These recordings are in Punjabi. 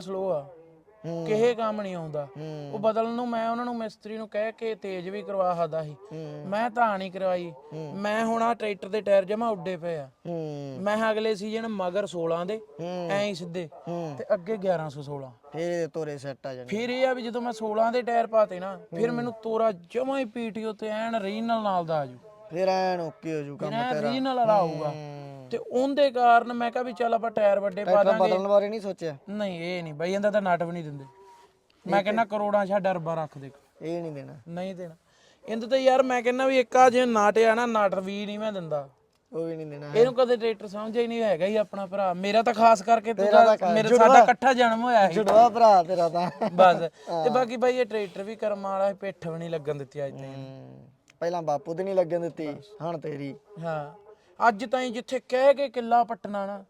ਸਲੋ ਆ। ਹੂੰ। ਕਿਸੇ ਕੰਮ ਨਹੀਂ ਆਉਂਦਾ। ਹੂੰ। ਉਹ ਬਦਲਣ ਨੂੰ ਮੈਂ ਉਹਨਾਂ ਨੂੰ ਮਿਸਤਰੀ ਨੂੰ ਕਹਿ ਕੇ ਤੇਜ਼ ਵੀ ਕਰਵਾ ਸਕਦਾ ਸੀ। ਹੂੰ। ਮੈਂ ਤਾਂ ਨਹੀਂ ਕਰਵਾਈ। ਮੈਂ ਹੁਣ ਆ ਟਰੈਕਟਰ ਦੇ ਟਾਇਰ ਜਮਾ ਉੱਡੇ ਪਏ ਆ। ਹੂੰ। ਮੈਂ ਕਿਹਾ ਅਗਲੇ ਸੀਜ਼ਨ ਮਗਰ 16 ਦੇ ਹੂੰ। ਐਂ ਹੀ ਸਿੱਧੇ ਹੂੰ। ਤੇ ਅੱਗੇ 1116 ਫਿਰ ਇਹ ਤੋਰੇ ਸੈੱਟ ਆ ਜਾਣੇ। ਫਿਰ ਇਹ ਆ ਵੀ ਜਦੋਂ ਮੈਂ 16 ਦੇ ਟਾਇਰ ਪਾਤੇ ਨਾ ਫਿਰ ਮੈਨੂੰ ਤੋਰਾ ਜਮਾ ਹੀ ਪੀਟੀਓ ਤੇ ਐਨ ਰੀਨਲ ਨਾਲ ਦਾ ਆਜੂ ਫਿਰ ਐਨ ਓਕੇ ਹੋ ਜੂ ਕੰਮ ਤੇਰਾ। ਵਾਲਾ ਆਊਗਾ। ਹੂੰ। ਤੇ ਉਹਦੇ ਕਾਰਨ ਮੈਂ ਕਿਹਾ ਵੀ ਚੱਲ ਆਪਾਂ ਟਾਇਰ ਵੱਡੇ ਪਾ ਟਰੈਕਟਰ ਦਾਂਗੇ। ਬਦਲਣ ਬਾਰੇ ਨਹੀਂ ਸੋਚਿਆ। ਨਹੀਂ ਇਹ ਨਹੀਂ ਬਈ ਇਹਦਾ ਤਾਂ ਨਟ ਵੀ ਨਹੀਂ ਦਿੰਦੇ। ਮੈਂ ਕਹਿੰਦਾ ਕਰੋੜਾਂ ਛਾ ਡਰਬਾ ਰੱਖ ਦੇ। ਇਹ ਨਹੀਂ ਦੇਣਾ। ਨਹੀਂ ਦੇਣਾ। ਇਹਦੇ ਤੇ ਯਾਰ ਮੈਂ ਕਹਿੰਦਾ ਵੀ ਇੱਕ ਆ ਜੇ ਨਾਟ ਆ ਨਾ ਨਟ ਵੀ ਨਹੀਂ ਮੈਂ ਦਿੰਦਾ। ਉਹ ਵੀ ਨਹੀਂ ਦੇਣਾ। ਇਹਨੂੰ ਕਦੇ ਟਰੈਕਟਰ ਸਮਝਿਆ ਹੀ ਨਹੀਂ ਹੈਗਾ ਹੀ ਆਪਣਾ ਭਰਾ। ਮੇਰਾ ਤਾਂ ਖਾਸ ਕਰਕੇ ਤੂੰ ਤੇਰਾ ਤਾਂ ਤਾਂ ਮੇਰੇ। ਸਾਡਾ ਇਕੱਠਾ ਜਨਮ ਹੋਇਆ ਸੀ। ਜੁੜਵਾ ਭਰਾ ਤੇਰਾ ਤਾਂ। ਬਸ। ਤੇ ਬਾਕੀ ਬਾਈ ਇਹ ਟਰੈਕਟਰ ਵੀ ਕਰਮ ਵਾਲਾ ਪਿੱਠ ਵੀ ਨਹੀਂ ਲੱਗਣ ਦਿੱਤੀ ਅੱਜ ਹੂੰ। ਪਹਿਲਾਂ ਬਾਪੂ ਤੇ ਨਹੀਂ ਲੱਗਣ ਦਿੱਤੀ ਹੁਣ ਤੇਰੀ। ਹਾਂ। ਅੱਜ ਤਾਈਂ ਜਿੱਥੇ ਕਹਿ ਕੇ ਕਿੱਲਾ ਪੱਟਣਾ ਨਾ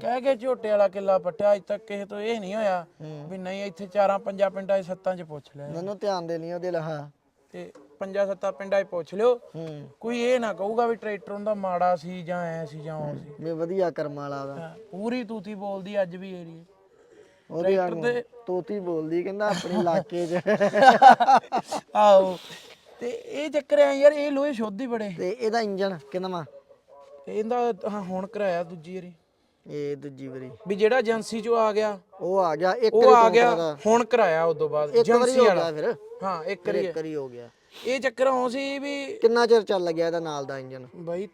ਕਹਿ ਕੇ ਝੋਟੇ ਵਾਲਾ ਕਿੱਲਾ ਪੱਟਿਆ ਅੱਜ ਤੱਕ ਕਿਸੇ ਤੋਂ ਇਹ ਨਹੀਂ ਹੋਇਆ। ਵੀ ਨਹੀਂ ਇੱਥੇ ਚਾਰਾਂ ਪੰਜਾਂ ਪਿੰਡਾਂ 'ਚ ਸੱਤਾਂ 'ਚ ਪੁੱਛ ਲਿਆ। ਮੈਨੂੰ ਧਿਆਨ ਦੇ ਲਈ ਉਹਦੇ ਲਹਾ ਤੇ ਪੰਜਾਂ ਸੱਤਾਂ ਪਿੰਡਾਂ 'ਚ ਪੁੱਛ ਲਿਓ। ਕੋਈ ਇਹ ਨਾ ਕਹੂਗਾ ਵੀ ਟਰੈਕਟਰ ਉਹਦਾ ਮਾੜਾ ਸੀ ਜਾਂ ਐ ਸੀ ਜਾਂ ਉਹ ਸੀ। ਵੀ ਵਧੀਆ ਕਰਮ ਵਾਲਾ ਦਾ ਪੂਰੀ ਤੂਤੀ ਬੋਲਦੀ ਅੱਜ ਵੀ ਏਰੀਏ ਉਹਦੇ ਵਾਂਗੂ ਤੋਤੀ ਬੋਲਦੀ ਕਹਿੰਦਾ ਆਪਣੇ ਇਲਾਕੇ 'ਚ। ਆਓ ਤੇ ਇਹ ਚੱਕਰ ਆ ਯਾਰ ਇਹ ਲੋਹੇ ਸ਼ੁੱਧ ਹੀ ਬੜੇ। ਤੇ ਇਹਦਾ ਇੰਜਨ ਕਿੰਨਾ ਇਹਦਾ ਹਾਂ ਹੁਣ ਕਰਾਇਆ ਦੂਜੀ ਵਾਰੀ। ਇਹ ਦੂਜੀ ਵਾਰੀ। ਵੀ ਜਿਹੜਾ ਏਜੰਸੀ ਚੋਂ ਆ ਗਿਆ ਉਹ ਆ ਗਿਆ ਇੱਕ ਉਹ ਵਾਰੀ ਆ ਤੋਂ ਗਿਆ ਹੁਣ ਕਰਾਇਆ ਉਦੋਂ ਬਾਅਦ ਇੱਕ ਵਾਰੀ ਏਜੰਸੀ ਹੋ ਵਾਲਾ। ਗਿਆ ਫਿਰ। ਹਾਂ ਇੱਕ ਵਾਰੀ ਇੱਕ ਵਾਰੀ ਹੋ ਗਿਆ। ਇਹ ਚੱਕਰ ਆਉਂ ਸੀ ਵੀ ਕਿੰਨਾ ਚਿਰ ਚੱਲ ਗਿਆ ਇਹਦਾ ਨਾਲ ਦਾ ਇੰਜਨ? ਬਾਈ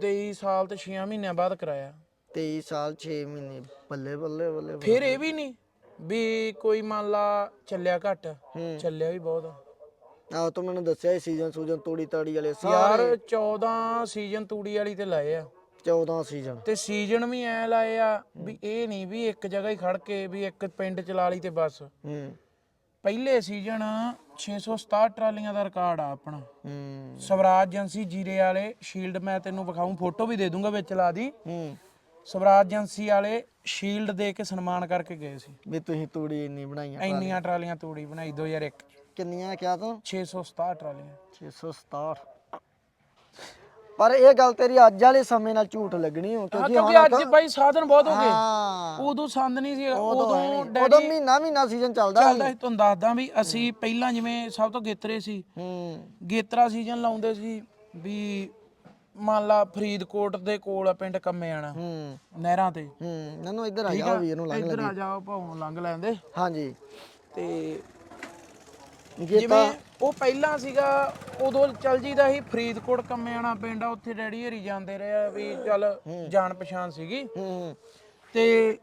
23 ਸਾਲ ਤੇ 6 ਮਹੀਨਿਆਂ ਬਾਅਦ ਕਰਾਇਆ। 23 ਸਾਲ 6 ਮਹੀਨੇ ਬੱਲੇ ਬੱਲੇ ਬੱਲੇ। ਫਿਰ ਇਹ ਵੀ ਨਹੀਂ ਵੀ ਕੋਈ ਮੰਨ ਲਾ ਚੱਲਿਆ ਘੱਟ ਹੂੰ। ਚੱਲਿਆ ਵੀ ਬਹੁਤ। ਆਹ ਤੂੰ ਮੈਨੂੰ ਦੱਸਿਆ ਸੀ ਸੀਜ਼ਨ ਸੂਜਨ ਤੋੜੀ ਤਾੜੀ ਵਾਲੇ ਯਾਰ ਸਾਰੇ 14 ਸੀਜ਼ਨ ਤੂੜੀ ਵਾਲੀ ਤੇ ਲਾਏ ਆ। 14 ਸੀਜ਼ਨ ਤੇ ਸੀਜ਼ਨ ਵੀ ਐ ਲਾਏ ਆ ਵੀ ਇਹ ਨਹੀਂ ਵੀ ਇੱਕ ਜਗ੍ਹਾ ਹੀ ਖੜ ਕੇ ਵੀ ਇੱਕ ਪਿੰਡ ਚਲਾ ਲਈ ਤੇ ਬਸ। ਹੂੰ। ਪਹਿਲੇ ਸੀਜ਼ਨ 667 ਟਰਾਲੀਆਂ ਦਾ ਰਿਕਾਰਡ ਆ ਆਪਣਾ। ਹੂੰ। ਸਵਰਾਜ ਏਜੰਸੀ ਜੀਰੇ ਵਾਲੇ ਸ਼ੀਲਡ ਮੈਂ ਤੈਨੂੰ ਵਿਖਾਉਂ ਫੋਟੋ ਵੀ ਦੇ ਦੂੰਗਾ ਵਿੱਚ ਲਾ ਦੀ। ਹੂੰ। ਸਵਰਾਜ ਏਜੰਸੀ ਵਾਲੇ ਸ਼ੀਲਡ ਦੇ ਕੇ ਸਨਮਾਨ ਕਰਕੇ ਗਏ ਸੀ। ਵੀ ਤੁਸੀਂ ਤੂੜੀ ਇੰਨੀ ਬਣਾਈਆਂ ਇੰਨੀਆਂ ਟਰਾਲੀਆਂ। ਤੂੜੀ ਬਣਾਈ 2001 ਚ। ਕਿੰਨੀਆਂ ਕਿਹਾ ਤੂੰ? 667 ਟਰਾਲੀਆਂ। 667 ਪਰ ਇਹ ਗੱਲ ਤੇਰੀ ਅੱਜ ਵਾਲੇ ਸਮੇਂ ਨਾਲ ਝੂਠ ਲੱਗਣੀ ਹੋ ਹਾਂ ਕਿਉਂਕਿ ਅੱਜ ਬਾਈ ਸਾਧਨ ਬਹੁਤ ਹੋ ਗਏ। ਉਦੋਂ ਸੰਦ ਨਹੀਂ ਸੀ ਉਦੋਂ ਉਦੋਂ ਉਦੋਂ ਡੈਡੀ ਮਹੀਨਾ ਮਹੀਨਾ ਸੀਜ਼ਨ ਚੱਲਦਾ ਚੱਲਦਾ ਸੀ। ਤੁਹਾਨੂੰ ਦੱਸਦਾ ਵੀ ਅਸੀਂ ਪਹਿਲਾਂ ਜਿਵੇਂ ਸਭ ਤੋਂ ਗੇਤਰੇ ਸੀ। ਹੂੰ। ਗੇਤਰਾ ਸੀਜ਼ਨ ਲਾਉਂਦੇ ਸੀ ਵੀ ਮੰਨ ਲਾ ਫਰੀਦਕੋਟ ਦੇ ਕੋਲ ਆ ਪਿੰਡ ਕੰਮੇ ਆਣਾ ਹੂੰ। ਨਹਿਰਾਂ ਤੇ। ਹੂੰ। ਨਨੂ ਇੱਧਰ ਆ ਜਾ ਵੀ ਇਹਨੂੰ ਲੰਘ ਇੱਧਰ ਆ ਜਾਓ ਭਾਉਂ ਲੰਘ ਲੈਂਦੇ ਹਾਂਜੀ। ਤੇ ਜੇ ਜਿਵੇਂ ਉਹ ਪਹਿਲਾਂ ਸੀਗਾ ਉਦੋਂ ਚੱਲ ਜੀਦਾ ਸੀ ਫਰੀਦਕੋਟ ਕੰਮੇ ਆਣਾ ਪਿੰਡ ਆ ਉੱਥੇ ਡੈਡੀ ਹਰੀ ਜਾਂਦੇ ਰਹੇ ਆ ਵੀ ਚੱਲ ਜਾਣ ਪਛਾਣ ਸੀਗੀ। ਹੂੰ ਤੇ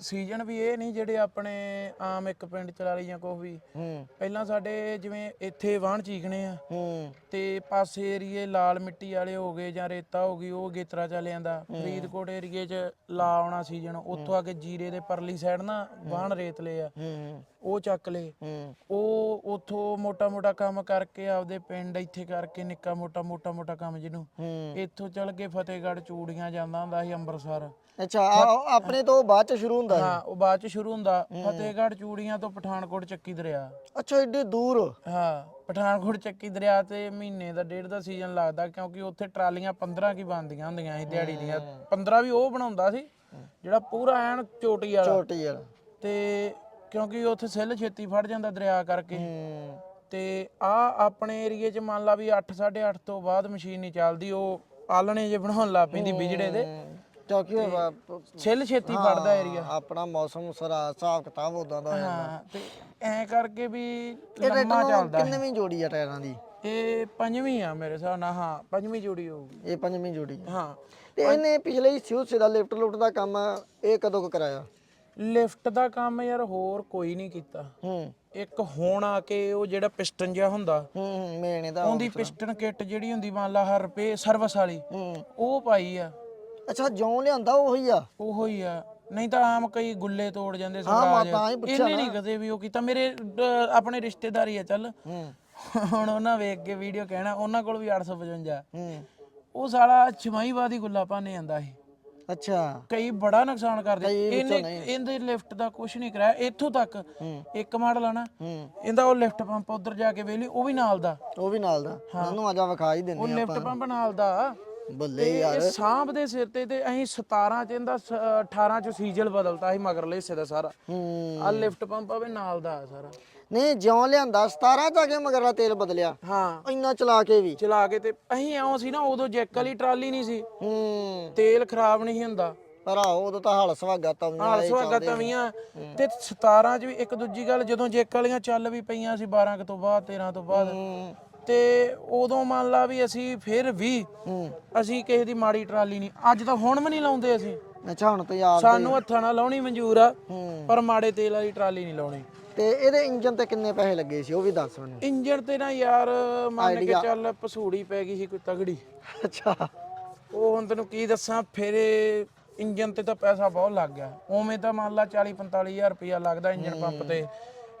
ਸੀਜ਼ਨ ਵੀ ਇਹ ਨਹੀਂ ਜਿਹੜੇ ਆਪਣੇ ਆਮ ਇੱਕ ਪਿੰਡ ਚਲਾ ਲਈ ਜਾਂ ਕੁਛ ਵੀ। ਹੂੰ। ਪਹਿਲਾਂ ਸਾਡੇ ਜਿਵੇਂ ਇੱਥੇ ਵਾਹਣ ਚੀਕਣੇ ਆ। ਹੂੰ। ਤੇ ਪਾਸੇ ਏਰੀਏ ਲਾਲ ਮਿੱਟੀ ਵਾਲੇ ਹੋ ਗਏ ਜਾਂ ਰੇਤਾ ਹੋ ਗਈ ਉਹ ਗੇਤਰਾ ਚੱਲ ਜਾਂਦਾ ਫਰੀਦਕੋਟ ਏਰੀਏ 'ਚ ਲਾ ਆਉਣਾ ਸੀਜ਼ਨ ਉੱਥੋਂ ਆ ਕੇ ਜੀਰੇ ਦੇ ਪਰਲੀ ਸਾਈਡ ਨਾ ਵਾਹਣ ਰੇਤ ਲਏ ਆ। ਹੂੰ। ਉਹ ਚੱਕ ਲਏ ਹੂੰ। ਉਹ ਉਥੋਂ ਮੋਟਾ ਮੋਟਾ ਕੰਮ ਕਰਕੇ ਆਪਦੇ ਪਿੰਡ ਇੱਥੇ ਕਰਕੇ ਨਿੱਕਾ ਮੋਟਾ ਮੋਟਾ ਮੋਟਾ ਕੰਮ ਜਿਹਨੂੰ ਹੂੰ। ਇੱਥੋਂ ਚੱਲ ਕੇ ਫਤਿਹਗੜ੍ਹ ਚੂੜੀਆਂ ਜਾਂਦਾ ਹੁੰਦਾ ਸੀ ਅੰਮ੍ਰਿਤਸਰ। ਅੱਛਾ ਆ- ਆਪਣੇ ਤੋਂ ਬਾਅਦ ਚ ਸ਼ੁਰੂ ਹੁੰਦਾ ਹੈ ਹਾਂ ਉਹ ਬਾਅਦ ਚ ਸ਼ੁਰੂ ਹੁੰਦਾ। ਫਤਿਹਗੜ੍ਹ ਚੂੜੀਆਂ ਤੋਂ ਪਠਾਨਕੋਟ ਚੱਕੀ ਦਰਿਆ। ਅੱਛਾ ਏਡੇ ਦੂਰ? ਹਾਂ ਪਠਾਨਕੋਟ ਚੱਕੀ ਦਰਿਆ ਤੇ ਮਹੀਨੇ ਦਾ ਡੇਢ ਦਾ ਸੀਜ਼ਨ ਲੱਗਦਾ ਕਿਉਂਕਿ ਉੱਥੇ ਟਰਾਲੀਆਂ 15 ਕੀ ਬੰਦੀਆਂ ਹੁੰਦੀਆਂ ਸੀ ਦਿਹਾੜੀ ਦੀਆਂ। 15 ਵੀ ਉਹ ਬਣਾਉਂਦਾ ਸੀ ਜਿਹੜਾ ਪੂਰਾ ਐਨ ਚੋਟੀ ਵਾਲਾ। ਛੋਟੀ ਯਾਰ ਤੇ ਕਿਉਂਕਿ ਉੱਥੇ ਸਿੱਲ ਛੇਤੀ ਫੜ ਜਾਂਦਾ ਦਰਿਆ ਕਰਕੇ। ਹੂੰ। ਤੇ ਆ ਆਪਣੇ ਏਰੀਏ 'ਚ ਮੰਨ ਲਾ ਵੀ 8 8:30 ਤੋਂ ਬਾਅਦ ਮਸ਼ੀਨ ਨਹੀਂ ਚੱਲਦੀ ਉਹ ਆਲਣੇ ਜੇ ਬਣਾਉਣ ਲੱਗ ਪੈਂਦੀ ਬਿਜੜੇ ਦੇ। ਕਿਉਂਕਿ ਉਹ ਵਾ- ਛੇਤੀ ਫੜਦਾ ਏਰੀਆ। ਆਪਣਾ ਮੌਸਮ ਸਰਾ ਹਿਸਾਬ ਕਿਤਾਬ ਉਦਾਂ ਦਾ ਹੈ ਹਾਂ ਤੇ ਐ ਕਰਕੇ ਵੀ ਲੰਮਾ ਚੱਲਦਾ ਕਿੰਨੇ ਵੀ ਜੋੜੀ ਆ ਟਾਇਰਾਂ ਦੀ? ਇਹ ਪੰਜਵੀਂ ਆ ਮੇਰੇ ਹਿਸਾਬ ਨਾਲ ਹਾਂ ਪੰਜਵੀਂ ਜੋੜੀ ਹੋਊਗੀ। ਇਹ ਪੰਜਵੀਂ ਜੋੜੀ ਆ। ਹਾਂ। ਤੇ ਇਹਨੇ ਪਿਛਲੇ ਹਿੱਸੇ ਹਿੱਸੇ ਦਾ ਲਿਫਟ ਲੁਫਟ ਦਾ ਕੰਮ ਇਹ ਕਦੋਂ ਕੁ ਕਰਾਇਆ? ਲਿਫਟ ਦਾ ਕੰਮ ਯਾਰ ਹੋਰ ਕੋਈ ਨਹੀਂ ਕੀਤਾ। ਹੂੰ। ਇੱਕ ਹੁਣ ਆ ਕੇ ਉਹ ਜਿਹੜਾ ਪਿਸਟਨ ਜਿਹਾ ਹੁੰਦਾ ਹੂੰ ਮੇਨ ਇਹਦਾ ਉਹਦੀ ਪਿਸਟਨ ਕਿੱਟ ਜਿਹੜੀ ਹੁੰਦੀ ਮੰਨ ਲਾ ਹਰ ਰੁਪਏ ਸਰਵਿਸ ਵਾਲੀ ਹੂੰ। ਉਹ ਪਾਈ ਆ। ਅੱਛਾ ਜਿਉਂ ਲਿਆਂਦਾ ਉਹੀ ਆ? ਉਹੋ ਹੀ ਆ। ਨਹੀਂ ਤਾਂ ਆਮ ਕਈ ਗੁੱਲੇ ਤੋੜ ਜਾਂਦੇ ਹਾਂ, ਮੈਂ ਤਾਂ ਹੀ ਪੁੱਛਿਆ ਇਹਨੇ ਨਹੀਂ ਕਦੇ ਵੀ ਉਹ ਕੀਤਾ। ਮੇਰੇ ਅਹ, ਆਪਣੇ ਰਿਸ਼ਤੇਦਾਰੀ ਆ ਚੱਲ। ਹੂੰ। ਹੁਣ ਉਹਨਾਂ ਵੇਖ ਕੇ ਵੀਡੀਓ ਕਹਿਣਾ ਉਹਨਾਂ ਕੋਲ ਵੀ 855 ਹੂੰ। ਉਹ ਸਾਲਾ ਛਮਾਈਵਾਦੀ ਗੁੱਲਾ ਪਾਣੇ ਜਾਂਦਾ ਸੀ। ਅੱਛਾ। ਕਈ ਬੜਾ ਨੁਕਸਾਨ ਕਰਦੇ। ਕਈ ਵਿੱਚੋਂ ਇਹਨੇ ਇਹਦੇ ਲਿਫਟ ਦਾ ਕੁਝ ਨਹੀਂ ਕਰਾਇਆ। ਇੱਥੋਂ ਤੱਕ ਇੱਕ ਮਾਡਲ ਆ ਨਾ ਹੂੰ। ਇਹਦਾ ਉਹ ਲਿਫਟ ਪੰਪ ਉਧਰ ਜਾ ਕੇ ਵੇਲੀ ਉਹ ਵੀ ਨਾਲ ਦਾ। ਉਹ ਵੀ ਨਾਲ ਦਾ। ਮੈਨੂੰ ਆਜਾ ਵਿਖਾ ਹੀ ਉਹ ਦਿੰਦੇ ਆ ਲਿਫਟ ਪੰਪ ਨਾਲ ਦਾ। ਬੱਲੇ ਤੇ ਯਾਰ। ਇਹ ਸਾਂਭ ਦੇ ਸਿਰ ਤੇ ਤੇ ਅਸੀਂ 17 ਚ ਇਹਦਾ ਸ- 18 ਚ ਸੀਜ਼ਲ ਬਦਲਤਾ ਸੀ ਮਗਰਲੇ ਹਿੱਸੇ ਦਾ ਸਾਰਾ। ਹੂੰ। ਆ ਲਿਫਟ ਪੰਪ ਆਵੇ ਨਾਲ ਦਾ ਆ ਸਾਰਾ। ਨਹੀਂ ਜਿਉਂ ਲਿਆਂਦਾ 17 ਜਾ ਕੇ ਮਗਰਲਾ ਤੇਲ ਬਦਲਿਆ। ਹਾਂ। ਇੰਨਾ ਚਲਾ ਕੇ ਵੀ। ਚਲਾ ਕੇ ਤੇ ਅਸੀਂ ਐਉਂ ਸੀ ਨਾ ਉਦੋਂ ਜੈਕ ਵਾਲੀ ਟਰਾਲੀ ਨਹੀਂ ਸੀ। ਹੂੰ। ਤੇਲ ਖਰਾਬ ਨਹੀਂ ਹੁੰਦਾ। ਪਰ ਆਹੋ ਉਦੋਂ ਤਾਂ ਹਲ ਸਵਾਗਾ ਤਾਂ ਹਾਲ ਸੁਹਾਗਾ ਤਵੀਆਂ ਤੇ 17 ਚ ਵੀ ਇੱਕ ਦੂਜੀ ਗੱਲ ਜਦੋਂ ਜੈਕ ਵਾਲੀਆਂ ਚੱਲ ਵੀ ਪਈਆਂ ਸੀ 12 ਕੁ ਤੋਂ ਬਾਅਦ 13 ਤੋਂ ਬਾਅਦ। ਤੇ ਉਦੋਂ ਮੰਨ ਲਾ ਵੀ ਅਸੀਂ ਫਿਰ ਵੀ ਅਸੀਂ ਕਿਸੇ ਦੀ ਮਾੜੀ ਟਰਾਲੀ ਨਹੀਂ ਅੱਜ ਤਾਂ ਹੁਣ ਵੀ ਨਹੀਂ ਲਾਉਂਦੇ ਅਸੀਂ। ਅੱਛਾ ਹੁਣ ਤੇ ਯਾਦ ਸਾਨੂੰ ਹੱਥਾਂ ਨਾਲ ਲਾਉਣੀ ਮਨਜ਼ੂਰ ਆ ਪਰ ਮਾੜੇ ਤੇਲ ਵਾਲੀ ਟਰਾਲੀ ਨਹੀਂ ਲਾਉਣੀ। ਤੇ ਇਹਦੇ ਇੰਜਨ ਤੇ ਕਿੰਨੇ ਪੈਸੇ ਲੱਗੇ ਸੀ ਉਹ ਵੀ ਦੱਸ ਮੈਨੂੰ। ਇੰਜਣ ਤੇ ਨਾ ਯਾਰ ਮੰਨ ਕੇ ਚੱਲ ਪਸੂੜੀ ਪੈ ਗਈ ਸੀ ਕੋਈ ਤਗੜੀ। ਅੱਛਾ। ਉਹ ਹੁਣ ਤੈਨੂੰ ਕੀ ਦੱਸਾਂ ਫਿਰ ਇੰਜਨ ਤੇ ਤਾਂ ਪੈਸਾ ਬਹੁਤ ਲੱਗ ਗਿਆ। ਉਵੇਂ ਤਾਂ ਮੰਨ ਲਾ 40 45000 ਰੁਪਇਆ ਲੱਗਦਾ ਇੰਜਨ ਪੰਪ ਤੇ।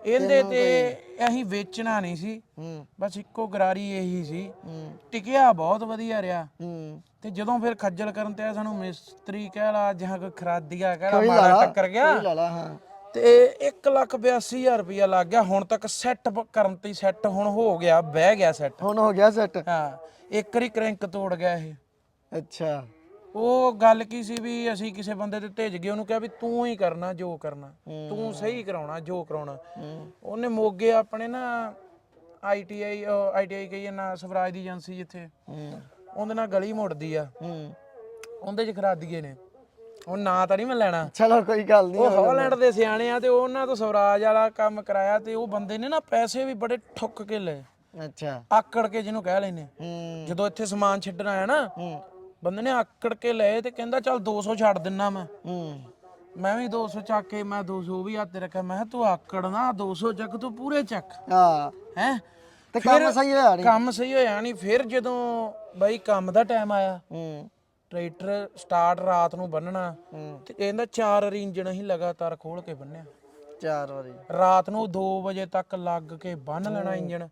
ਇਹਦੇ ਤੇ ਅਸੀਂ ਵੇਚਣਾ ਨਹੀਂ ਸੀ। ਹੂੰ। ਬਸ ਇੱਕੋ ਗਰਾਰੀ ਇਹੀ ਸੀ। ਹੂੰ। ਟਿਕਿਆ ਬਹੁਤ ਵਧੀਆ ਰਿਹਾ। ਹੂੰ। ਤੇ ਜਦੋਂ ਫਿਰ ਖੱਜਲ ਕਰਨ ਤੇ ਆਇਆ, ਸਾਨੂੰ ਮਿਸਤਰੀ ਕਹਿ ਲਾ ਜਾਂ ਕੋਈ ਖਰਾਦੀਆ ਕਹਿ ਲਾ ਮਾਰਾ ਟੱਕਰ ਗਿਆ। ਲਾ ਲਾ ਹਾਂ। ਤੇ 182000 ਰੁਪਇਆ ਲੱਗ ਗਿਆ। ਹੁਣ ਤੱਕ ਸੈੱਟ ਕਰਨ ਤੇ ਸੈੱਟ ਹੁਣ ਹੋ ਗਿਆ ਬਹਿ ਗਿਆ ਸੈੱਟ ਹੁਣ ਹੋ ਗਿਆ ਸੈੱਟ ਹਾਂ ਇੱਕ ਵਾਰੀ ਕ੍ਰੈਂਕ ਤੋੜ ਗਿਆ ਇਹ। ਅੱਛਾ। ਉਹ ਗੱਲ ਕੀ ਸੀ ਵੀ ਅਸੀਂ ਕਿਸੇ ਬੰਦੇ ਤੇ ਭੇਜ ਗਏ ਉਹਨੂੰ ਕਿਹਾ ਵੀ ਤੂੰ ਹੀ ਕਰਨਾ ਜੋ ਕਰਨਾ। ਤੂੰ ਸਹੀ ਕਰਾਉਣਾ ਜੋ ਕਰਾਉਣਾ। ਉਹਨੇ ਮੋਗੇ ਆਪਣੇ ਨਾ ਆਈਟੀਆਈ ਆਈਟੀਆਈ ਕਹੀ ਨਾ ਸਵਰਾਜ ਦੀ ਏਜੰਸੀ ਜਿੱਥੇ। ਉਹਦੇ ਨਾਲ ਗਲੀ ਮੁੜਦੀ ਆ। ਉਹਦੇ ਚ ਖਰਾਦੀਏ ਨੇ। ਉਹ ਨਾਂ ਤਾਂ ਨਹੀਂ ਮੈਂ ਲੈਣਾ। ਚਲੋ ਕੋਈ ਗੱਲ ਨਹੀਂ ਉਹ ਹਾਲੈਂਡ ਦੇ ਸਿਆਣੇ ਆ ਤੇ ਉਹਨਾਂ ਤੋਂ ਸਵਰਾਜ ਵਾਲਾ ਕੰਮ ਕਰਾਇਆ ਤੇ ਉਹ ਬੰਦੇ ਨੇ ਨਾ ਪੈਸੇ ਵੀ ਬੜੇ ਠੁੱਕ ਕੇ ਲਏ। ਅੱਛਾ। ਆਕੜ ਕੇ ਜਿਹਨੂੰ ਕਹਿ ਲੈਨੇ ਜਦੋਂ ਇੱਥੇ ਸਮਾਨ ਛੱਡਣ ਆਇਆ ਨਾ ਬੰਦੇ ਨੇ ਆਕੜ ਕੇ ਲਏ ਤੇ ਕਹਿੰਦਾ ਚੱਲ 200 ਛੱਡ ਦਿੰਨਾ ਮੈਂ। ਮੈਂ ਵੀ 200 ਚੱਕ ਕੇ ਮੈਂ 200 ਵੀ ਹੱਥ ਤੇ ਰੱਖਿਆ। ਮੈਂ ਕਿਹਾ ਤੂੰ ਆਕੜ ਨਾ 200 ਚੱਕ ਤੂੰ ਪੂਰੇ ਚੱਕ। ਹਾਂ। ਹੈ? ਤੇ ਕੰਮ ਸਹੀ ਹੋਇਆ ਨਹੀਂ ਕੰਮ ਸਹੀ ਹੋਇਆ ਨਹੀਂ ਫਿਰ ਜਦੋਂ ਬਾਈ ਕੰਮ ਦਾ ਟਾਈਮ ਆਇਆ ਹੂੰ। ਟਰੈਕਟਰ ਸਟਾਰਟ ਰਾਤ ਨੂੰ ਬੰਨਣਾ ਤੇ ਕਹਿੰਦਾ ਚਾਰ ਵਾਰੀ ਇੰਜਣ ਲਗਾਤਾਰ ਖੋਲ ਕੇ ਬੰਨਿਆ। ਚਾਰ ਵਾਰੀ। ਰਾਤ ਨੂੰ 2 ਵਜੇ ਤੱਕ ਲੱਗ ਕੇ ਬੰਨ ਲੈਣਾ ਇੰਜਣ।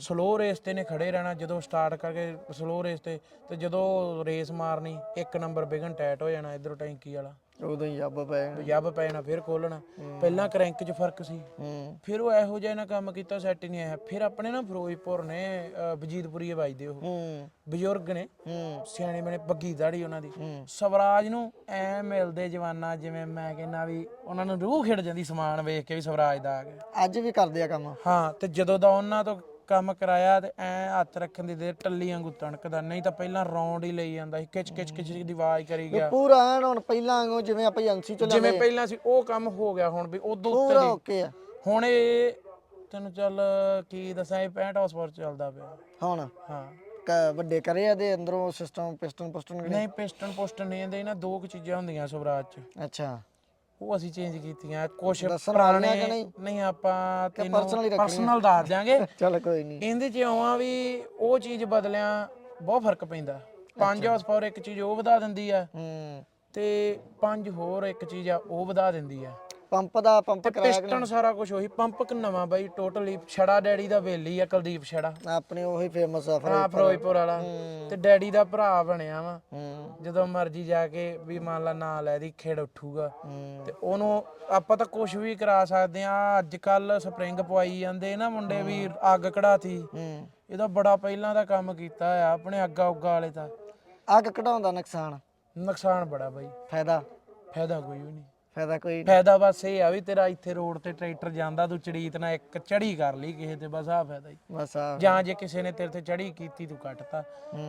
ਸਲੋ ਰੇਸ ਤੇ ਨੇ ਖੜੇ ਰਹਿਣਾ ਜਦੋਂ ਸਟਾਰਟ ਕਰਕੇ ਸਲੋ ਰੇਸ ਤੇ ਤੇ ਜਦੋਂ ਰੇਸ ਮਾਰਨੀ ਇੱਕ ਨੰਬਰ ਬਿਗਨ ਟਾਈਟ ਹੋ ਜਾਣਾ ਇਧਰੋਂ ਟੈਂਕੀ ਵਾਲਾ। ਉਦੋਂ ਹੀ ਅੱਬ ਪੈ ਜਾਣਾ। ਜੱਬ ਪੈ ਜਾਣਾ ਫਿਰ ਖੋਲਣਾ। ਪਹਿਲਾਂ ਕ੍ਰੈਂਕ 'ਚ ਫ਼ਰਕ ਸੀ। ਹੂੰ। ਫਿਰ ਉਹ ਇਹੋ ਜਿਹਾ ਨਾ ਕੰਮ ਕੀਤਾ ਸੈੱਟ ਨਹੀਂ ਆਇਆ। ਫਿਰ ਆਪਣੇ ਨਾ ਫਿਰੋਜ਼ਪੁਰ ਨੇ ਵਜੀਦਪੁਰੀਏ ਵੱਜਦੇ ਉਹ। ਹੂੰ। ਬਜ਼ੁਰਗ ਨੇ। ਹੂੰ। ਸਿਆਣੇ ਬਣੇ ਬੱਗੀ ਦਾੜੀ ਉਹਨਾਂ ਦੀ। ਸਵਰਾਜ ਨੂੰ ਐ ਮਿਲਦੇ ਜਵਾਨਾ ਜਿਵੇਂ ਮੈਂ ਕਹਿੰਦਾ ਵੀ ਉਹਨਾਂ ਨੂੰ ਰੂਹ ਖਿੜ ਜਾਂਦੀ ਸਮਾਨ ਵੇਖ ਕੇ ਵੀ ਸਵਰਾਜ ਦਾ ਆ ਗਿਆ। ਅੱਜ ਵੀ ਕਰਦੇ ਆ ਕੰਮ। ਹਾਂ ਤੇ ਜਦੋਂ ਦਾ ਉਹਨਾਂ ਤੋਂ ਕੰਮ ਕਰਾਇਆ ਤੇ ਐ ਹੱਥ ਰੱਖਣ ਦੀ ਦੇਰ ਟੱਲੀ ਵਾਂਗੂ ਤਣਕਦਾ ਨਹੀਂ ਤਾਂ ਪਹਿਲਾਂ ਰੌਂਡ ਹੀ ਲਈ ਜਾਂਦਾ ਸੀ ਕਿਚ ਕਿਚ ਕਿਚ ਦੀ ਆਵਾਜ਼ ਕਰੀ ਗਿਆ। ਪੂਰਾ ਐਨ ਹੁਣ ਪਹਿਲਾਂ ਵਾਂਗੂ ਜਿਵੇਂ ਆਪਾਂ ਏਜੰਸੀ ਚ ਜਿਵੇਂ ਪਹਿਲਾਂ ਸੀ ਉਹ ਕੰਮ ਹੋ ਗਿਆ ਹੁਣ ਵੀ ਉਦੋਂ ਉੱਤੇ ਪੂਰਾ ਦੀ ਓਕੇ ਆ। ਹੁਣ ਇਹ ਤੈਨੂੰ ਚੱਲ ਕੀ ਦੱਸਾਂ ਇਹ 65 ਹਾਰਸ ਚੱਲਦਾ ਪਿਆ। ਹੁਣ? ਹਾਂ। ਕ- ਵੱਡੇ ਕਰੇ ਆ ਦੇ ਅੰਦਰੋਂ ਸਿਸਟਮ ਪਿਸਟਨ ਪੁਸਟਨ ਕਿਹੜੇ? ਨਹੀਂ ਪਿਸਟਨ ਪੁਸਟਨ ਨਹੀਂ ਇਹਦੇ ਨਾ ਦੋ ਕੁ ਚੀਜ਼ਾਂ ਹੁੰਦੀਆਂ ਸਵਰਾਜ ਚ। ਅੱਛਾ। ਉਹ ਅਸੀਂ ਚੇਂਜ ਕੀਤੀਆਂ ਕੁਝ ਦੱਸਣ ਵਾਲੀਆਂ ਕਿ ਨਹੀਂ? ਨਹੀਂ ਆਪਾਂ ਤੈਨੂੰ personal ਹੀ ਰੱਖਣੀਆਂ? ਪਰਸਨਲ ਦੱਸ ਦਿਆਂਗੇ। ਚੱਲ ਕੋਈ ਨਹੀਂ। ਇਹਦੇ ਚ ਆਵਾਂ ਵੀ ਉਹ ਚੀਜ਼ ਬਦਲਿਆਂ ਬਹੁਤ ਫ਼ਰਕ ਪੈਂਦਾ। 5 ਹਾਰਸ ਪਾਵਰ ਇੱਕ ਚੀਜ਼ ਉਹ ਵਧਾ ਦਿੰਦੀ ਆ ਹੂੰ। ਤੇ ਪੰਜ ਹੋਰ ਇੱਕ ਚੀਜ਼ ਆ ਉਹ ਵਧਾ ਦਿੰਦੀ ਆ। ਪੰਪ ਦਾ ਪੰਪ ਕਰਾਇਆ ਪਿਸਟਨ ਸਾਰਾ ਕੁਝ ਉਹੀ ਪੰਪ ਕ ਨਵਾਂ ਬਾਈ ਟੋਟਲੀ ਛੜਾ ਡੈਡੀ ਦਾ ਵੇਲੀ ਆ ਕੁਲਦੀਪ ਛੜਾ? ਆਪਣੀ ਉਹੀ ਫੇਮਸ ਆ ਹਾਂ ਫਿਰੋਜ਼ਪੁਰ ਵਾਲਾ। ਤੇ ਡੈਡੀ ਦਾ ਭਰਾ ਬਣਿਆ ਵਾ। ਜਦੋਂ ਮਰਜ਼ੀ ਜਾ ਕੇ ਵੀ ਮੰਨ ਲਾ ਨਾਂ ਲੈ ਦੀ ਖੇੜ ਉੱਠੂਗਾ। ਤੇ ਉਹਨੂੰ ਆਪਾਂ ਤਾਂ ਕੁਝ ਵੀ ਕਰਾ ਸਕਦੇ ਆ। ਅੱਜ ਕੱਲ ਸਪਰਿੰਗ ਪਵਾਈ ਜਾਂਦੇ ਨਾ ਮੁੰਡੇ ਵੀ ਅੱਗ ਕਢਾਤੀ। ਇਹਦਾ ਬੜਾ ਪਹਿਲਾਂ ਦਾ ਕੰਮ ਕੀਤਾ ਆ ਆਪਣੇ ਅੱਗਾ ਉੱਗਾ ਵਾਲੇ ਦਾ। ਅੱਗ ਕਢਾਉਣ ਦਾ ਨੁਕਸਾਨ? ਨੁਕਸਾਨ ਬੜਾ ਬਾਈ। ਫਾਇਦਾ? ਫਾਇਦਾ ਕੋਈ ਵੀ ਨਹੀਂ। ਫਾਇਦਾ ਕੋਈ ਨਹੀਂ। ਫਾਇਦਾ ਬਸ ਇਹ ਆ ਵੀ ਤੇਰਾ ਇੱਥੇ ਰੋਡ ਤੇ ਟਰੈਕਟਰ ਜਾਂਦਾ ਤੂੰ ਚੜੀਤ ਨਾਲ ਇੱਕ ਚੜੀ ਕਰ ਲਈ ਕਿਸੇ ਤੇ ਬਸ ਆ ਫਾਇਦਾ ਹੀ। ਬਸ ਆ ਜਾਂ ਜੇ ਕਿਸੇ ਨੇ ਤੇਰੇ ਤੇ ਚੜੀ ਕੀਤੀ ਤੂੰ ਕੱਟਤਾ।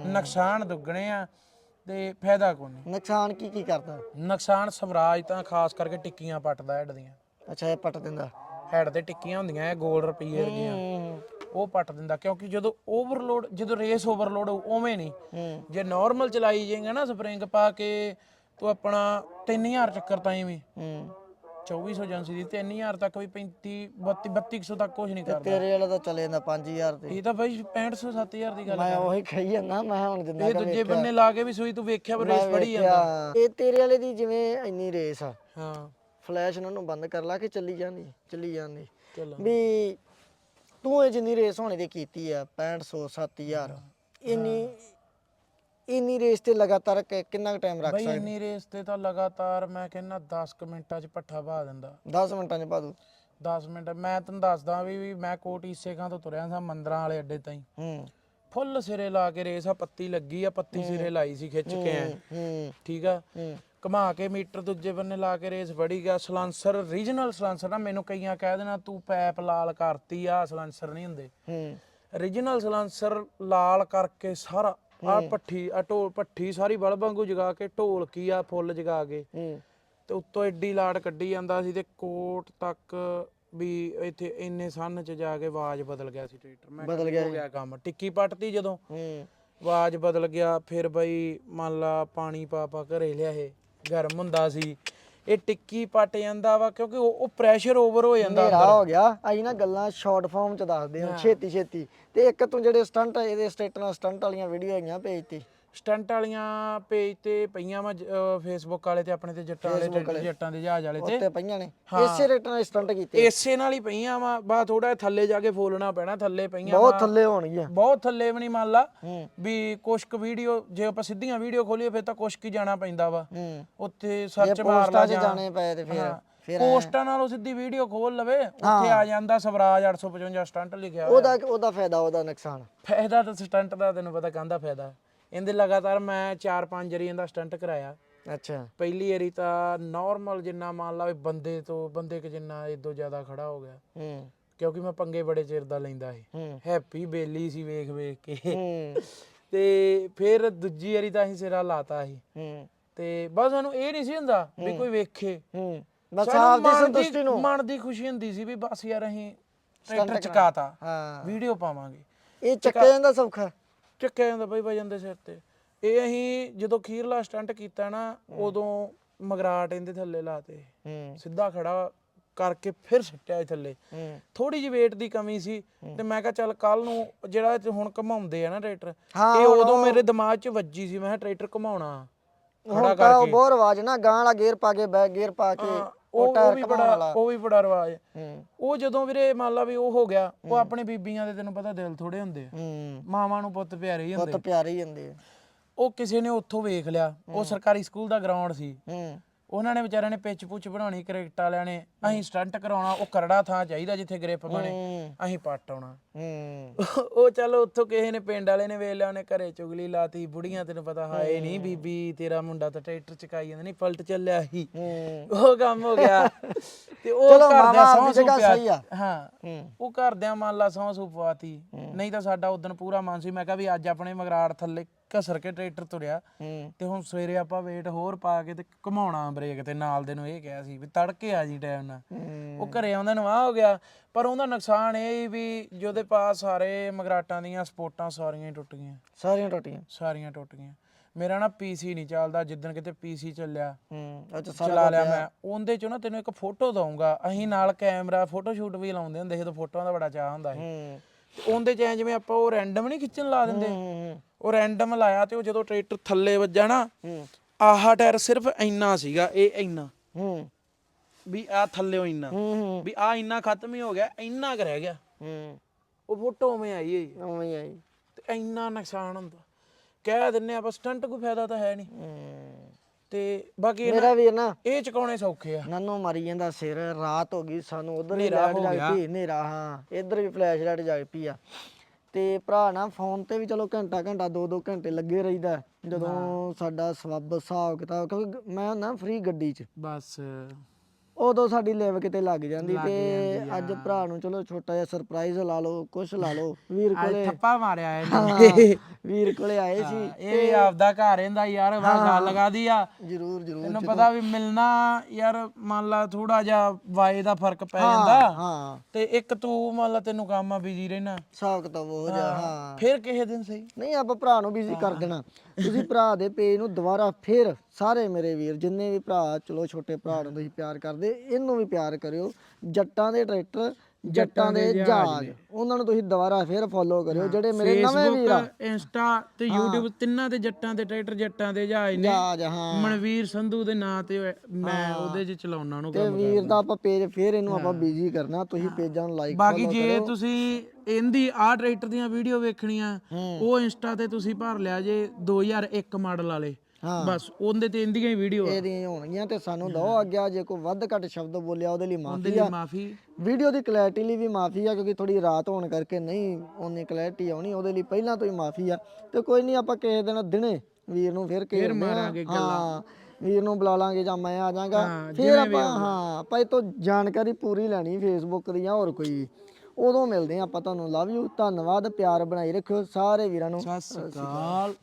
ਨੁਕਸਾਨ ਦੁੱਗਣੇ ਆ ਤੇ ਫਾਇਦਾ ਕੋਈ ਨਹੀਂ। ਨੁਕਸਾਨ ਕੀ ਕੀ ਕਰਦਾ? ਨੁਕਸਾਨ ਸਵਰਾਜ ਤਾਂ ਖਾਸ ਕਰਕੇ ਟਿੱਕੀਆਂ ਪੱਟਦਾ ਹੈਡ ਦੀਆਂ। ਅੱਛਾ ਇਹ ਪੱਟ ਦਿੰਦਾ? ਹੈਡ ਤੇ ਟਿੱਕੀਆਂ ਹੁੰਦੀਆਂ ਇਹ ਗੋਲ ਰੁਪਈਏ ਦੀਆਂ ਉਹ ਪੱਟ ਦਿੰਦਾ ਕਿਉਂਕਿ ਜਦੋਂ ਓਵਰਲੋਡ ਜਦੋਂ ਰੇਸ ਓਵਰਲੋਡ ਉਵੇਂ ਨਹੀਂ। ਜੇ ਨਾਰਮਲ ਚਲਾਈ ਜਾਏਗਾ ਨਾ ਸਪਰਿੰਗ ਪਾ ਕੇ ਤੂੰ ਆਪਣਾ 3000 ਚੱਕਰ ਤਾਈਂ ਵੀ ਹੂੰ। 2400 ਏਜੰਸੀ ਦੀ 3000 ਤੱਕ ਵੀ 35 32 3200 ਤੱਕ ਕੁਝ ਨਹੀਂ ਕਰਦਾ। ਤੇਰੇ ਵਾਲਾ ਤਾਂ ਚਲੇ ਜਾਂਦਾ 5000 ਤੇ। ਇਹ ਤਾਂ ਬਾਈ 6500 7000 ਦੀ ਗੱਲ ਮੈਂ ਉਹੀ ਕਹੀ ਜਾਂਦਾ ਮੈਂ ਹੁਣ ਜਿੰਨਾ ਇਹ ਦੂਜੇ ਬੰਨੇ ਲਾ ਕੇ ਵੀ ਸੂਈ ਤੂੰ ਵੇਖਿਆ ਰੇਸ ਫੜੀ ਜਾਂਦਾ। ਵੇਖਿਆ। ਇਹ ਤੇਰੇ ਵਾਲੇ ਦੀ ਜਿਵੇਂ ਇੰਨੀ ਰੇਸ ਆ। ਹਾਂ। ਫਲੈਸ਼ ਇਹਨਾਂ ਨੂੰ ਬੰਦ ਕਰ ਲਾ ਕੇ ਚੱਲੀ ਜਾਂਦੀ ਚੱਲੀ ਜਾਂਦੀ। ਚਲੋ। ਵੀ ਤੂੰ ਇਹ ਜਿੰਨੀ ਰੇਸ ਹੋਣੀ ਦੀ ਕੀਤੀ ਆ 6500 7000 ਇੰਨੀ ਇੰਨੀ ਰੇਸ ਤੇ ਲਗਾਤਾਰ ਕਿ- ਕਿੰਨਾ ਟਾਈਮ ਰੱਖ ਬਾਈ ਸਕਦੇ? ਇੰਨੀ ਰੇਸ ਤੇ ਤਾਂ ਲਗਾਤਾਰ ਮੈਂ ਕਹਿੰਦਾ 10 ਕੁ ਮਿੰਟਾਂ 'ਚ ਪੱਠਾ ਪਾ ਦਿੰਦਾ। 10 ਮਿੰਟਾਂ ਚ ਪਾ ਦੂ। 10 ਮਿੰਟ ਮੈਂ ਤੈਨੂੰ ਦੱਸਦਾ ਵੀ ਵੀ ਮੈਂ ਕੋਟ ਈਸੇ ਖਾਂ ਤੋਂ ਤੁਰਿਆ ਸਾਂ ਮੰਦਰਾਂ ਵਾਲੇ ਅੱਡੇ ਤਾਈਂ। ਹੂੰ। ਫੁੱਲ ਸਿਰੇ ਲਾ ਕੇ ਰੇਸ ਆ ਪੱਤੀ ਲੱਗੀ ਆ ਪੱਤੀ ਸਿਰੇ ਲਾਈ ਸੀ ਖਿੱਚ ਕੇ ਐ। ਹੂੰ ਠੀਕ ਆ? ਹੂੰ। ਘੁਮਾ ਕੇ ਮੀਟਰ ਦੂਜੇ ਬੰਨੇ ਲਾ ਕੇ ਰੇਸ ਵੜੀ ਗਿਆ। ਸਲਾਂਸਰ ਰੀਜਨਲ ਸਲਾਂਸਰ ਨਾ ਮੈਨੂੰ ਕਈਆਂ ਕਹਿ ਦੇਣਾ ਤੂੰ ਪੈਪ ਲਾਲ ਕਰਤੀ ਆ ਸਲਾਂਸਰ ਨਹੀਂ ਹੁੰਦੇ। ਹੂੰ। ਰੀਜਨਲ ਸਲਾਂਸਰ ਲਾਲ ਕਰਕੇ ਸਾਰਾ ਆ ਪੱਠੀ ਆ ਢੋਲ ਪੱਠੀ ਸਾਰੀ ਬਲਬ ਵਾਂਗੂ ਜਗਾ ਕੇ ਢੋਲ ਕੀ ਆ ਫੁੱਲ ਜਗਾ ਕੇ। ਹੂੰ। ਤੇ ਉੱਤੋਂ ਐਡੀ ਲਾੜ ਕੱਢੀ ਜਾਂਦਾ ਸੀ ਤੇ ਕੋਟ ਤੱਕ ਵੀ ਇੱਥੇ ਇੰਨੇ ਸੰਨ ਚ ਜਾ ਕੇ ਆਵਾਜ਼ ਬਦਲ ਗਿਆ ਸੀ ਟਰੈਕਟਰ। ਮੈਂ ਬਦਲ ਹੋ ਗਿਆ ਕੰਮ। ਟਿੱਕੀ ਪੱਟਤੀ ਜਦੋਂ। ਹੂੰ। ਆਵਾਜ਼ ਬਦਲ ਗਿਆ ਫਿਰ ਬਈ ਮੰਨ ਲਾ ਪਾਣੀ ਪਾ ਪਾ ਘਰੇ ਲਿਆਏ ਗਰਮ ਹੁੰਦਾ ਸੀ। ਇਹ ਟਿੱਕੀ ਪੱਟ ਜਾਂਦਾ ਵਾ ਕਿਉਂਕਿ ਉਹ ਉਹ ਪ੍ਰੈਸ਼ਰ ਓਵਰ ਹੋ ਜਾਂਦਾ ਹਨੇਰਾ ਹੋ ਗਿਆ। ਅਸੀਂ ਨਾ ਗੱਲਾਂ ਸ਼ਾਰਟ ਫਾਰਮ ਚ ਦੱਸਦੇ ਹਾਂ। ਛੇਤੀ ਛੇਤੀ ਤੇ ਇੱਕ ਤੂੰ ਜਿਹੜੇ ਸਟੰਟ ਇਹਦੇ ਸਟੇਟ ਨਾਲ ਸਟੰਟ ਵਾਲੀਆਂ ਵੀਡੀਓ ਹੈਗੀਆਂ ਪੇਜ ਤੇ। ਸਟੰਟ ਵਾਲੀਆਂ ਪੇਜ ਤੇ ਪਈਆਂ ਵਾ ਫੇਸਬੁੱਕ ਵਾਲੇ ਤੇ ਆਪਣੇ ਤੇ ਜੱਟਾਂ ਵਾਲੇ ਜੱਟਾਂ ਦੇ ਜਹਾਜ਼ ਵਾਲੇ ਤੇ। ਉੱਤੇ ਪਈਆਂ ਨੇ। ਇਸੇ ਰੇਟ ਨਾਲ ਸਟੰਟ ਕੀਤੇ ਏਸੇ ਨਾਲ ਹੀ ਪਈਆਂ ਵਾ। ਬਾ ਥੋੜਾ ਥੱਲੇ ਜਾ ਕੇ ਫੋਲਣਾ ਪੈਣਾ ਥੱਲੇ ਪਈਆਂ ਬਹੁਤ ਥੱਲੇ ਹੋਣਗੀਆਂ। ਬਹੁਤ ਥੱਲੇ ਵੀ ਨਹੀਂ ਮੰਨ ਲਾ ਵੀ ਕੁਛ ਕੁ ਵੀਡੀਓ ਜੇ ਆਪਾਂ ਸਿੱਧੀਆਂ ਵੀਡੀਓ ਖੋਲੀਏ ਫਿਰ ਤਾਂ ਕੁਛ ਕੀ ਜਾਣਾ ਪੈਂਦਾ ਵਾ। ਉੱਥੇ ਸਰਚ ਮਾਰ ਲਾ ਜਾਣੇ ਪਏ ਤੇ ਫਿਰ ਫਿਰ ਪੋਸਟਾਂ ਨਾਲੋਂ ਸਿੱਧੀ ਵੀਡੀਓ ਖੋਲ ਲਵੇ ਉੱਥੇ ਆ ਜਾਂਦਾ ਸਵਰਾਜ 855 ਸਟੰਟ ਲਿਖਿਆ ਹੋਇਆ। ਉਹਦਾ ਉਹਦਾ ਫਾਇਦਾ ਉਹਦਾ ਨੁਕਸਾਨ। ਫਾਇਦਾ ਤਾਂ ਸਟੰਟ ਦਾ ਤੈਨੂੰ ਪਤਾ ਕਹਿੰਦਾ ਫਾਇਦਾ। ਇਹਦੇ ਲਗਾਤਾਰ ਮੈਂ 4-5 ਵਾਰੀ ਇਹਦਾ ਸਟੰਟ ਕਰਾਇਆ। ਅੱਛਾ। ਪਹਿਲੀ ਵਾਰੀ ਤਾਂ ਨਾਰਮਲ ਜਿੰਨਾ ਮੰਨ ਲਾ ਵੀ ਬੰਦੇ ਤੋਂ ਬੰਦੇ ਕਿ ਜਿੰਨਾ ਇਦੋਂ ਜ਼ਿਆਦਾ ਖੜਾ ਹੋ ਗਿਆ। ਹੂੰ। ਕਿਉਂਕਿ ਮੈਂ ਪੰਗੇ ਬੜੇ ਚਿਰ ਦਾ ਲੈਂਦਾ ਸੀ। ਹੈਪੀ ਬੇਲੀ ਸੀ ਵੇਖ ਵੇਖ ਕੇ। ਹੂੰ। ਤੇ ਫਿਰ ਦੂਜੀ ਵਾਰੀ ਤਾਂ ਅਸੀਂ ਸਿਰਾ ਲਾਤਾ ਸੀ। ਹੂੰ। ਤੇ ਬਸ ਸਾਨੂੰ ਇਹ ਨਹੀਂ ਸੀ ਹੁੰਦਾ ਵੀ ਕੋਈ ਵੇਖੇ। ਹੂੰ। ਬਸ ਆਪਦੀ ਸੰਤੁਸ਼ਟੀ ਨੂੰ। ਮਨ ਦੀ ਖੁਸ਼ੀ ਹੁੰਦੀ ਸੀ ਵੀ ਬਸ ਯਾਰ ਅਸੀਂ ਟਰੈਕਟਰ ਚਕਾਤਾ। ਹਾਂ। ਵੀਡੀਓ ਪਾਵਾਂਗੇ। ਇਹ ਚੱਕਿਆ ਜਾਂਦਾ ਸੌਖਾ। ਚੱਕਿਆ ਜਾਂਦਾ ਬਈ ਵਜਨ ਦੇ ਸਿਰ ਤੇ। ਇਹ ਅਸੀਂ ਜਦੋਂ ਖੀਰਲਾ ਸਟੰਟ ਕੀਤਾ ਨਾ ਉਦੋਂ ਮਗਰਾਟ ਇਹਦੇ ਥੱਲੇ ਲਾਤੇ। ਸਿੱਧਾ ਖੜਾ ਕਰਕੇ ਫਿਰ ਸਿੱਟਿਆ ਥੱਲੇ। ਥੋੜੀ ਜਿਹੀ weight ਦੀ ਕਮੀ ਸੀ ਤੇ ਮੈਂ ਕਿਹਾ ਚੱਲ ਕੱਲ ਨੂੰ ਜਿਹੜਾ ਹੁਣ ਘਮਾਉਂਦੇ ਆ ਨਾ ਟਰੈਕਟਰ ਇਹ ਉਦੋਂ ਮੇਰੇ ਦਿਮਾਗ 'ਚ ਵੱਜੀ ਸੀ ਮੈਂ ਕਿਹਾ ਟਰੈਕਟਰ ਘਮਾਉਣਾ। ਤਾਂ ਉਹ ਬਹੁਤ ਰਵਾਜ ਨਾ ਗਾਂ ਵਾਲਾ ਗੇਅਰ ਪਾ ਕੇ ਬੈਕ ਗੇਅਰ ਪਾ ਕੇ। ਉਹ ਉਹ ਵੀ ਬੜਾ ਉਹ ਵੀ ਬੜਾ ਰਿਵਾਜ ਹੈ। ਉਹ ਜਦੋਂ ਵੀਰੇ ਮੰਨ ਲਾ ਵੀ ਉਹ ਹੋ ਗਿਆ ਉਹ ਆਪਣੇ ਬੀਬੀਆਂ ਦੇ ਤੈਨੂੰ ਪਤਾ ਦਿਲ ਥੋੜੇ ਹੁੰਦੇ ਆ। ਹੂੰ। ਮਾਵਾਂ ਨੂੰ ਪੁੱਤ ਪਿਆਰੇ ਹੀ ਹੁੰਦੇ। ਪਿਆਰੇ ਹੀ ਹੁੰਦੇ ਆ। ਉਹ ਕਿਸੇ ਨੇ ਉੱਥੋਂ ਵੇਖ ਲਿਆ। ਉਹ ਸਰਕਾਰੀ ਸਕੂਲ ਦਾ ਗਰਾਊਂਡ ਸੀ। ਹੂੰ। ਉਹਨਾਂ ਨੇ ਵਿਚਾਰਿਆਂ ਨੇ ਪਿੱਚ ਪੁੱਚ ਬਣਾਉਣੀ ਕ੍ਰਿਕਟ ਵਾਲਿਆਂ ਨੇ। ਅਸੀਂ ਸਟੰਟ ਕਰਾਉਣਾ ਉਹ ਕਰੜਾ ਥਾਂ ਚਾਹੀਦਾ ਜਿੱਥੇ ਗ੍ਰਿਪ ਬਣੇ। ਹੂੰ। ਅਸੀਂ ਪੱਟ ਆਉਣਾ। ਹੂੰ। ਉਹ ਚਲੋ ਉੱਥੋਂ ਕਿਸੇ ਨੇ ਪਿੰਡ ਵਾਲੇ ਨੇ ਵੇਖ ਲਿਆ ਉਹਨੇ ਘਰੇ ਚੁਗਲੀ ਲਾਤੀ ਬੁੜੀਆਂ ਤੈਨੂੰ ਪਤਾ ਹਾਏ ਨਹੀਂ ਬੀਬੀ ਤੇਰਾ ਮੁੰਡਾ ਤਾਂ ਟਰੈਕਟਰ ਚਕਾਈ ਜਾਂਦਾ ਨਹੀਂ ਪਲਟ ਚੱਲਿਆ ਸੀ। ਹੂੰ। ਉਹ ਕੰਮ ਹੋ ਗਿਆ। ਤੇ ਉਹ ਚਲੋ ਘਰਦਿਆਂ ਮਾਵਾ ਸਹੁੰ ਜਗ੍ਹਾ ਸਹੀ ਆ। ਹਾਂ ਹੂੰ। ਉਹ ਘਰਦਿਆਂ ਮੰਨ ਲਾ ਸੌ ਸੂਪਵਾਤੀ ਨਹੀਂ ਤਾਂ ਸਾਡਾ ਉਦੋਂ ਪੂਰਾ ਮਨ ਸੀ ਮੈਂ ਕਿਹਾ ਵੀ ਅੱਜ ਆਪਣੇ ਮਗਰਾੜ ਥੱਲੇ ਘਸਰ ਕੇ ਟਰੈਕਟਰ ਤੁਰਿਆ ਹੂੰ। ਤੇ ਹੁਣ ਸਵੇਰੇ ਆਪਾਂ weight ਹੋਰ ਪਾ ਕੇ ਤੇ ਘਮਾਉਣਾ ਬ੍ਰੇਕ ਤੇ ਨਾਲ ਦੇ ਨੂੰ ਇਹ ਕਿਹਾ ਸੀ ਵੀ ਤੜਕੇ ਆ ਜੀ ਟਾਈਮ ਨਾਲ। ਉਹ ਘਰੇ ਆਉਂਦਾ ਨੂੰ ਆ ਹੋ ਗਿਆ ਪਰ ਉਹਦਾ ਨੁਕਸਾਨ ਇਹ ਵੀ ਜਿਹਦੇ ਪਾਸ ਸਾਰੇ ਮਗਰਾਟਾਂ ਦੀਆਂ ਸਪੋਰਟਾਂ ਸਾਰੀਆਂ ਹੀ ਟੁੱਟ ਗਈਆਂ। ਸਾਰੀਆਂ ਟੁੱਟੀਆਂ ਸਾਰੀਆਂ ਟੁੱਟ ਗਈਆਂ। ਮੇਰਾ ਨਾ ਪੀਸੀ ਨਹੀਂ ਚੱਲਦਾ ਜਿੱਦਣ ਕਿਤੇ ਪੀਸੀ ਚੱਲਿਆ ਹੂੰ ਅੱਛਾ ਸਾਰਾ ਚਲਾ ਲਿਆ ਮੈਂ। ਉਹਦੇ ਚੋਂ ਨਾ ਤੈਨੂੰ ਇੱਕ ਫੋਟੋ ਦਊਂਗਾ। ਅਸੀਂ ਨਾਲ ਕੈਮਰਾ ਫੋਟੋ ਸ਼ੂਟ ਵੀ ਲਾਉਂਦੇ ਹੁੰਦੇ ਸੀ ਤਾਂ ਫੋਟੋਆਂ ਦਾ ਬੜਾ ਚਾਹ ਹੁੰਦਾ ਸੀ। ਉਹਦੇ ਚ ਐਂ ਜਿਵੇਂ ਆਪਾਂ ਉਹ ਰੈਂਡਮ ਨਹੀਂ ਖਿੱਚਣ ਲਾ ਦਿੰਦੇ। ਉਹ ਰੈਂਡਮ ਲਾਇਆ ਤੇ ਉਹ ਜਦੋਂ ਟਰੈਕਟਰ ਥੱਲੇ ਵੱਜਾ ਨਾ ਆਹ ਟਾਇਰ ਸਿਰਫ ਇੰਨਾ ਸੀਗਾ ਇਹ ਇੰਨਾ। ਵੀ ਆ ਥੱਲੇੋਂ ਇੰਨਾ। ਵੀ ਆ ਇੰਨਾ ਖਤਮ ਹੀ ਹੋ ਗਿਆ ਇੰਨਾ ਕੁ ਰਹਿ ਗਿਆ। ਉਹ ਫੋਟੋ ਉਵੇਂ ਆਈ ਹੈ ਉਵੇਂ ਆਈ। ਤੇ ਇੰਨਾ ਨੁਕਸਾਨ ਹੁੰਦਾ। ਕਹਿ ਦਿੰਨੇ ਆਪਾਂ ਸਟੰਟ ਕੋਈ ਫਾਇਦਾ ਤਾਂ ਹੈ ਨਹੀਂ ਤੇ ਬਾਕੀ ਇਹ- ਮੇਰਾ ਵੀਰ ਨਾ ਇਹ ਚਕਾਉਣੇ ਸੌਖੇ ਆ। ਨਾਨੋ ਮਾਰੀ ਜਾਂਦਾ ਸਿਰ ਰਾਤ ਹੋ ਗਈ ਸਾਨੂੰ ਉਧਰ ਵੀ ਹਨੇਰਾ ਲਾਈਟ ਹੋ ਜਾਗ ਗਿਆ। ਪਈ ਹਨੇਰਾ ਹਾਂ ਇੱਧਰ ਵੀ ਫਲੈਸ਼ ਲਾਈਟ ਜਾਗ ਪਈ ਆ। ਤੇ ਭਰਾ ਨਾ ਫੋਨ ਤੇ ਵੀ ਚਲੋ ਘੰਟਾ ਘੰਟਾ ਦੋ ਦੋ ਘੰਟੇ ਲੱਗੇ ਰਹੀਦਾ ਜਦੋਂ ਸਾਡਾ ਸਵੱਬ ਹਿਸਾਬ ਕਿਤਾਬ ਕਿਉਂਕਿ ਮੈਂ ਹੁੰਦਾ ਫ੍ਰੀ ਗੱਡੀ 'ਚ। ਬਸ। ਉਦੋਂ ਸਾਡੀ ਲਿਵ ਕਿਤੇ ਲੱਗ ਜਾਂਦੀ ਤੇ ਅੱਜ ਭਰਾ ਨੂੰ ਚਲੋ ਛੋਟਾ ਜਿਹਾ ਸਰਪ੍ਰਾਈਜ਼ ਲਾ ਲਓ ਕੁਛ ਲਾ ਲਓ। ਵੀਰ ਅੱਜ ਕੋਲੇ ਥੱਪਾ ਮਾਰਿਆ ਹਾਂ, ਇਹਨੇ ਵੀਰ ਕੋਲੇ ਆਏ ਸੀ ਇਹ ਵੀ ਆਪਦਾ ਘਰ ਰਹਿੰਦਾ ਯਾਰ ਵਾ ਗੱਲ ਲਗਾਦੀ ਆ। ਜਰੂਰ ਜਰੂਰ ਤੈਨੂੰ ਪਤਾ ਵੀ ਮਿਲਣਾ ਯਾਰ ਮੰਨ ਲਾ ਥੋੜਾ ਜਿਹਾ ਵਾਏ ਦਾ ਫ਼ਰਕ ਪੈ ਜਾਂਦਾ। ਹਾਂ। ਤੇ ਇੱਕ ਤੂੰ ਮੰਨ ਲਾ ਤੈਨੂੰ ਕੰਮ ਆ ਬਿਜ਼ੀ ਰਹਿਣਾ। ਹਿਸਾਬ ਕਿਤਾਬ ਹਾਂ। ਫਿਰ ਕਿਸੇ ਦਿਨ ਸਹੀ? ਨਹੀਂ ਆਪਾਂ ਭਰਾ ਨੂੰ ਬਿਜ਼ੀ ਕਰ ਦੇਣਾ। ਤੁਸੀਂ ਭਰਾ ਦੇ ਪੇਜ ਨੂੰ ਦੁਬਾਰਾ ਫੇਰ ਸਾਰੇ ਮੇਰੇ ਵੀਰ, ਜਿੰਨੇ ਵੀ ਭਰਾ, ਚਲੋ ਛੋਟੇ ਭਰਾ ਨੂੰ ਤੁਸੀਂ ਪਿਆਰ ਕਰਦੇ, ਇਹਨੂੰ ਵੀ ਪਿਆਰ ਕਰਿਓ। ਜੱਟਾਂ ਦੇ ਟਰੈਕਟਰ ਜੱਟਾਂ ਦੇ ਜਹਾਜ਼ ਉਹਨਾਂ ਨੂੰ ਤੁਸੀਂ ਦੁਬਾਰਾ ਫੇਰ ਫੋਲੋ ਕਰਿਓ ਜਿਹੜੇ ਮੇਰੇ ਨਵੇਂ ਵੀਰ ਆ। ਇੰਸਟਾ ਤੇ YouTube ਤਿੰਨਾਂ ਤੇ ਜੱਟਾਂ ਦੇ ਟਰੈਕਟਰ ਜੱਟਾਂ ਦੇ ਜਹਾਜ਼ ਨੇ। ਜਹਾਜ਼ ਹਾਂ। ਮਨਵੀਰ ਸੰਧੂ ਦੇ ਨਾਂ ਤੇ ਮੈਂ ਉਹਦੇ 'ਚ ਚਲਾਉਣਾ ਉਹਨੂੰ ਤੇ ਵੀਰ ਦਾ ਆਪਾਂ ਪੇਜ ਫੇਰ ਇਹਨੂੰ ਆਪਾਂ ਬਿਜ਼ੀ ਕਰਨਾ ਤੁਸੀਂ ਪੇਜਾਂ ਨੂੰ ਲਾਈਕ ਬਾਕੀ ਜੇ ਤੁਸੀਂ ਇਹਦੀ ਆਹ ਟਰੈਕਟਰ ਦੀਆਂ ਵੀਡੀਓ ਵੇਖਣੀਆਂ ਉਹ ਇੰਸਟਾ ਤੇ ਤੁਸੀਂ ਭਰ ਲਿਆ ਜੇ 2001 ਮਾਡਲ ਵਾਲੇ। ਹਾਂ। ਬਸ ਉਹਦੇ ਤੇ ਇੰਦੀਆਂ ਹੀ ਵੀਡੀਓ ਇਹਦੀਆਂ ਹੀ ਹੋਣਗੀਆਂ ਤੇ ਸਾਨੂੰ ਦੋ ਆਗਿਆ ਜੇ ਕੋਈ ਵੱਧ ਘੱਟ ਸ਼ਬਦ ਬੋਲਿਆ ਉਹਦੇ ਲਈ ਉਹਦੇ ਮਾਫੀ ਲਈ ਆ। ਮਾਫੀ। ਵੀਡੀਓ ਦੀ ਕਲੈਰਿਟੀ ਲਈ ਵੀ ਮਾਫੀ ਆ ਕਿਉਂਕਿ ਥੋੜੀ ਰਾਤ ਹੋਣ ਕਰਕੇ ਨਹੀਂ ਉਨੀ ਕਲੈਰਿਟੀ ਆਉਣੀ ਉਹਦੇ ਲਈ ਪਹਿਲਾਂ ਤੋਂ ਹੀ ਮਾਫੀ ਆ। ਤੇ ਕੋਈ ਨਹੀਂ ਆਪਾਂ ਕਿਸੇ ਦਿਨ ਦਿਨੇ ਵੀਰ ਨੂੰ ਫਿਰ ਕੇ ਮਾਰਾਂਗੇ ਵੀਰ ਨੂੰ ਬੁਲਾ ਲਾਂਗੇ ਜਾਂ ਮੈਂ ਆ ਜਾਾਂਗਾ ਹਾਂ, ਫਿਰ ਆਪਾਂ ਹਾਂ ਆਪਾਂ ਇਹ ਤੋਂ ਜਾਣਕਾਰੀ ਪੂਰੀ ਲੈਣੀ ਫੇਸਬੁੱਕ ਦੀ ਜਾਂ ਹੋਰ ਕੋਈ। ਉਦੋਂ ਮਿਲਦੇ ਆ ਆਪਾਂ ਤੁਹਾਨੂੰ। ਲਵ ਯੂ ਧੰਨਵਾਦ ਪਿਆਰ ਬਣਾਈ ਰੱਖਿਓ ਸਾਰੇ ਵੀਰਾਂ ਨੂੰ। ਸਤਿ ਸ੍ਰੀ ਅਕਾਲ।